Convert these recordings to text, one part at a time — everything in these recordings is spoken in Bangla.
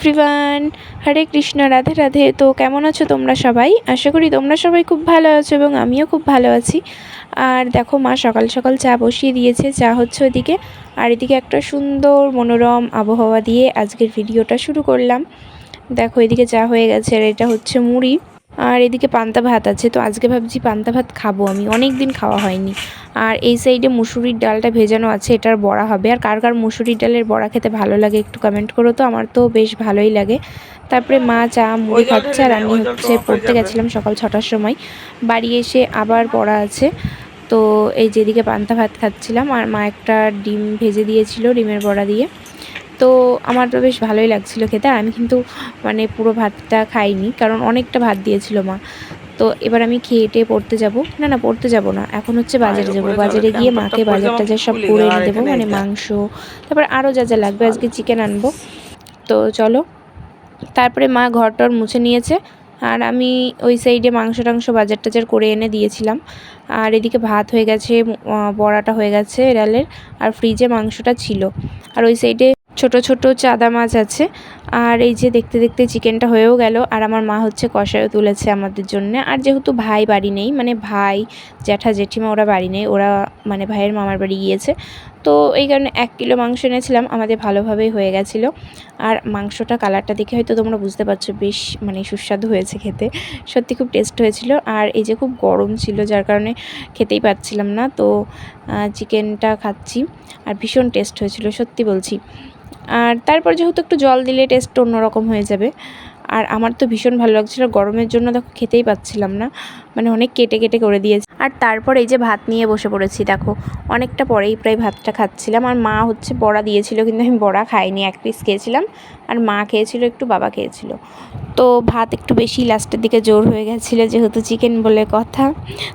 এভরিওয়ান হরে কৃষ্ণ, রাধে রাধে। তো কেমন আছো তোমরা সবাই? আশা করি তোমরা সবাই খুব ভালো আছো এবং আমিও খুব ভালো আছি। আর দেখো, মা সকাল সকাল চা বসিয়ে দিয়েছে। চা হচ্ছে ওদিকে। আর এদিকে একটা সুন্দর মনোরম আবহাওয়া দিয়ে আজকের ভিডিওটা শুরু করলাম। দেখো, এদিকে চা হয়ে গেছে আর এটা হচ্ছে মুড়ি। আর এদিকে পান্তা ভাত আছে, তো আজকে ভাবছি পান্তা ভাত খাব আমি। অনেক দিন খাওয়া হয়নি। আর এই সাইডে মুসুরির ডালটা ভেজানো আছে, এটার বড়া হবে। আর কার কার মুসুরির ডালের বড়া খেতে ভালো লাগে একটু কমেন্ট করো তো, আমার তো বেশ ভালোই লাগে। তারপরে মা চা, মুড়ি খাচ্ছে, আর আমি হচ্ছে পড়তে গেছিলাম সকাল ছটার সময়। বাড়ি এসে আবার পড়া আছে। তো এই যেদিকে পান্তা ভাত খাচ্ছিলাম, আর মা একটা ডিম ভেজে দিয়েছিল, ডিমের বড়া দিয়ে। তো আমার তো বেশ ভালোই লাগছিল খেতে। আর আমি কিন্তু মানে পুরো ভাতটা খাইনি কারণ অনেকটা ভাত দিয়েছিল মা। তো এবার আমি খেয়ে টেয়ে পড়তে যাব। না না পড়তে যাব না। এখন হচ্ছে বাজারে যাব। বাজারে গিয়ে মাকে বাজার টাজার সব করে এনে দেবো মানে মাংস তারপর আরও যা যা লাগবে আজকে চিকেন আনব। তো চলো। তারপরে মা ঘর টর মুছে নিয়েছে। আর আমি ওই সাইডে মাংস টাংস বাজার টাজার করে এনে দিয়েছিলাম। আর এদিকে ভাত হয়ে গেছে বড়াটা হয়ে গেছে ডালের আর ফ্রিজে মাংসটা ছিল। আর ওই সাইডে ছোট ছোট চাদা মাছ আছে। আর এই যে দেখতে দেখতে চিকেনটা হয়েও গেল। আর আমার মা হচ্ছে কষায়ও তুলেছে আমাদের জন্য। আর যেহেতু ভাই বাড়ি নেই মানে ভাই, জ্যাঠা, জেঠিমা ওরা বাড়ি নেই, ওরা মানে ভাইয়ের মামার বাড়ি গিয়েছে। তো এই কারণে এক কিলো মাংস এনেছিলাম, আমাদের ভালোভাবেই হয়ে গেছিল। আর মাংসটা কালারটা দেখে হয়তো তোমরা বুঝতে পারছ, বেশ মানে সুস্বাদু হয়েছে খেতে। সত্যি খুব টেস্ট হয়েছিল। আর এই যে খুব গরম ছিল, যার কারণে খেতেই পাচ্ছিলাম না। তো চিকেনটা খাচ্ছি আর ভীষণ টেস্ট হয়েছিল, সত্যি বলছি। আর তারপর যেহেতু একটু জল দিলে টেস্ট অন্যরকম হয়ে যাবে। আর আমার তো ভীষণ ভালো লাগছিল। গরমের জন্য দেখো খেতেই পাচ্ছিলাম না। মানে অনেক কেটে কেটে করে দিয়েছে। আর তারপর এই যে ভাত নিয়ে বসে পড়েছি, দেখো। অনেকটা পরেই প্রায় ভাতটা খাচ্ছিলাম। আর মা হচ্ছে বড়া দিয়েছিল, কিন্তু আমি বড়া খাইনি। এক পিস খেয়েছিলাম। আর মা খেয়েছিল, একটু বাবা খেয়েছিল। তো ভাত একটু বেশি লাস্টের দিকে জোর হয়ে গেছিল, যেহেতু চিকেন বলে কথা।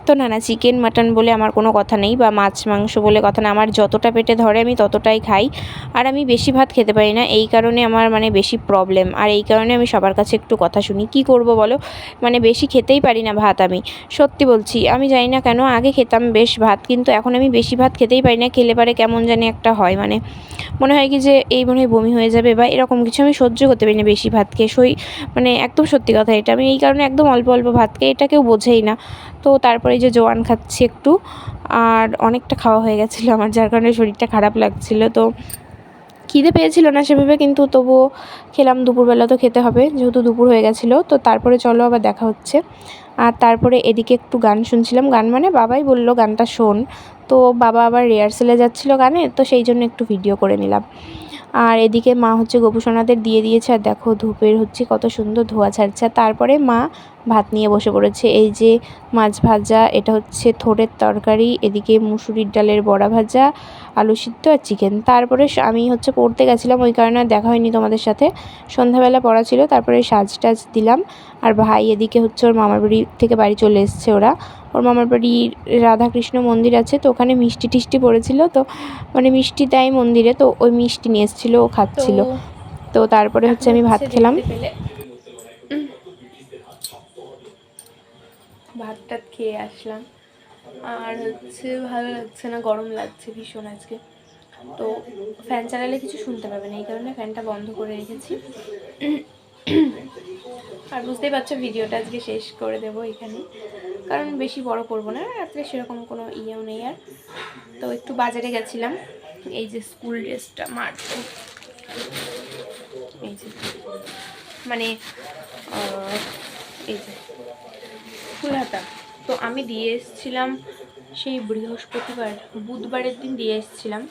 তো না না চিকেন মাটন বলে আমার কোনো কথা নেই বা মাছ, মাংস বলে কথা না। আমার যতটা পেটে ধরে আমি ততটাই খাই। আর আমি বেশি ভাত খেতে পারি না। এই কারণে আমার মানে বেশি প্রবলেম আর এই কারণে আমি সবার কাছে একটু কথা শুনি। কি করব বলো? মানে বেশি খেতেই পারি না ভাত আমি। সত্যি বলছি, আমি জানি না কেন, আগে খেতাম বেশ ভাত, কিন্তু এখন আমি বেশি ভাত খেতেই পারি না, খেলে পারে কেমন জানি একটা হয়। মানে মনে হয় কি যে এই মনে হয় বমি হয়ে যাবে বা এরকম কিছু আমি সহ্য করতে পারি না বেশি ভাত খেয়ে। সই মানে একদম সত্যি কথা এটা। আমি এই কারণে একদম অল্প অল্প ভাত খেয়ে এটা কেউ বোঝেই না। তো তারপরে যে জোয়ান খাচ্ছি একটু, আর অনেকটা খাওয়া হয়ে গেছিল আমার, যার কারণে শরীরটা খারাপ লাগছিল। তো খিদে পেয়েছিল না সেভাবে, কিন্তু তবুও খেলাম, দুপুরবেলা তো খেতে হবে, যেহেতু দুপুর হয়ে গেছিল, তো তারপরে চলো আবার দেখা হচ্ছে। আর তারপরে এদিকে একটু গান শুনছিলাম, গান মানে বাবাই বলল, গানটা শোন। তো বাবা আবার রিহার্সেলে যাচ্ছিল গানে, তো সেই জন্য একটু ভিডিও করে নিলাম। আর এদিকে মা হচ্ছে গোপুসোনাদের দিয়ে দিয়েছে, আর দেখো ধূপের হচ্ছে কত সুন্দর ধোয়া ছাড়ছে। তারপরে মা ভাত নিয়ে বসে পড়েছে। এই যে মাছ ভাজা, এটা হচ্ছে থোড়ের তরকারি, এদিকে মুসুরির ডালের বড়া ভাজা, আলু সিদ্ধ আর চিকেন। তারপরে আমি হচ্ছে পড়তে গেছিলাম, ওই কারণে দেখা হয়নি তোমাদের সাথে। সন্ধ্যাবেলা পড়া ছিল, তারপরে সাজ টাজ দিলাম। আর ভাই এদিকে হচ্ছে ওর মামার বাড়ি থেকে বাড়ি চলে এসছে ওরা। ওর মামার বাড়ির রাধাকৃষ্ণ মন্দির আছে তো ওখানে মিষ্টি টিষ্টি পড়েছিল তো মানে মিষ্টি দেয় মন্দিরে তো ওই মিষ্টি নিয়ে এসেছিল ও খাচ্ছিল। তো তারপরে হচ্ছে আমি ভাত খেলাম। ভাত টাত খেয়ে আসলাম। আর হচ্ছে ভালো লাগছে না গরম লাগছে ভীষণ আজকে। তো ফ্যান চালালে কিছু শুনতে পাবে না এই কারণে ফ্যানটা বন্ধ করে রেখেছি। আর বুঝতেই পারছ ভিডিওটা আজকে শেষ করে দেবো এখানে কারণ বেশি বড় করব না, রাত্রে সেরকম কোনো ইয়েও নেই আর। তো একটু বাজারে গেছিলাম, এই যে স্কুল ড্রেসটা, মার। এই যে মানে এই যে, ফুল হাতা। তো আমি দিয়ে এসেছিলাম সেই বৃহস্পতিবার, বুধবারের দিন দিয়ে এসেছিলাম।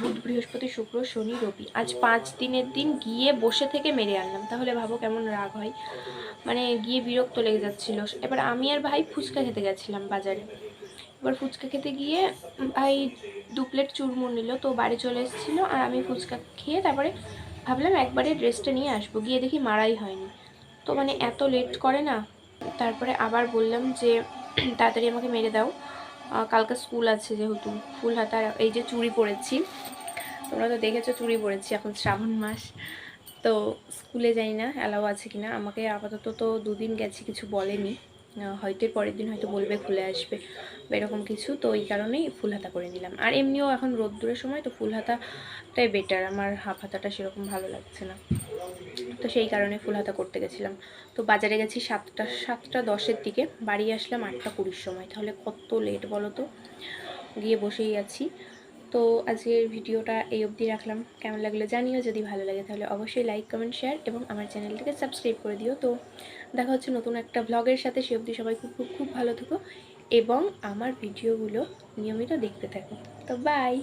বুধ, বৃহস্পতি, শুক্র, শনি, রবি। আজ পাঁচ দিনের দিন গিয়ে বসে থেকে মেরে আনলাম। তাহলে ভাবো কেমন রাগ হয়। মানে গিয়ে বিরক্ত লেগে যাচ্ছিল। এবার আমি আর ভাই ফুচকা খেতে গেছিলাম বাজারে। এবার ফুচকা খেতে গিয়ে ভাই দু প্লেট চুরমুর নিল। তো বাড়ি চলে এসেছিল। আর আমি ফুচকা খেয়ে তারপরে ভাবলাম একবারে ড্রেসটা নিয়ে আসব। গিয়ে দেখি মারাই হয়নি। তো মানে এত লেট করে না। তারপরে আবার বললাম যে, তাড়াতাড়ি আমাকে মেরে দাও। কালকে স্কুল আছে যেহেতু ফুল হাতার এই যে চুড়ি পরেছি। তোমরা তো দেখেছ চুড়ি পরেছি এখন শ্রাবণ মাস। তো স্কুলে যাই না অ্যালাও আছে কিনা? আমাকে আপাতত তো দুদিন গেছি, কিছু বলেনি। হয়তো পরের দিন হয়তো বলবে খুলে আসবে বা এরকম কিছু, তো এই কারণেই ফুল হাতা করে নিলাম। আর এমনিও এখন রোদ্দুরের সময় তো ফুল হাতাটাই বেটার আমার হাফ হাতাটা সেরকম ভালো লাগছে না। তো সেই কারণে ফুল হাতা করতে গেছিলাম। তো বাজারে গেছি সাতটা সাতটা দশের দিকে, বাড়ি আসলাম আটটা কুড়ির সময়। তাহলে কত লেট বলো তো? গিয়ে বসেই আছি। তো আজকের ভিডিওটা এই অবধি রাখলাম। কেমন লাগল জানিও। যদি ভালো লাগে তাহলে অবশ্যই লাইক কমেন্ট শেয়ার এবং আমার চ্যানেলটিকে সাবস্ক্রাইব করে দিও। তো দেখা হচ্ছে নতুন একটা ব্লগের সাথে। সে অবধি সবাই খুব খুব খুব ভালো থেকো এবং আমার ভিডিওগুলো নিয়মিত দেখতে থাকো। তো বাই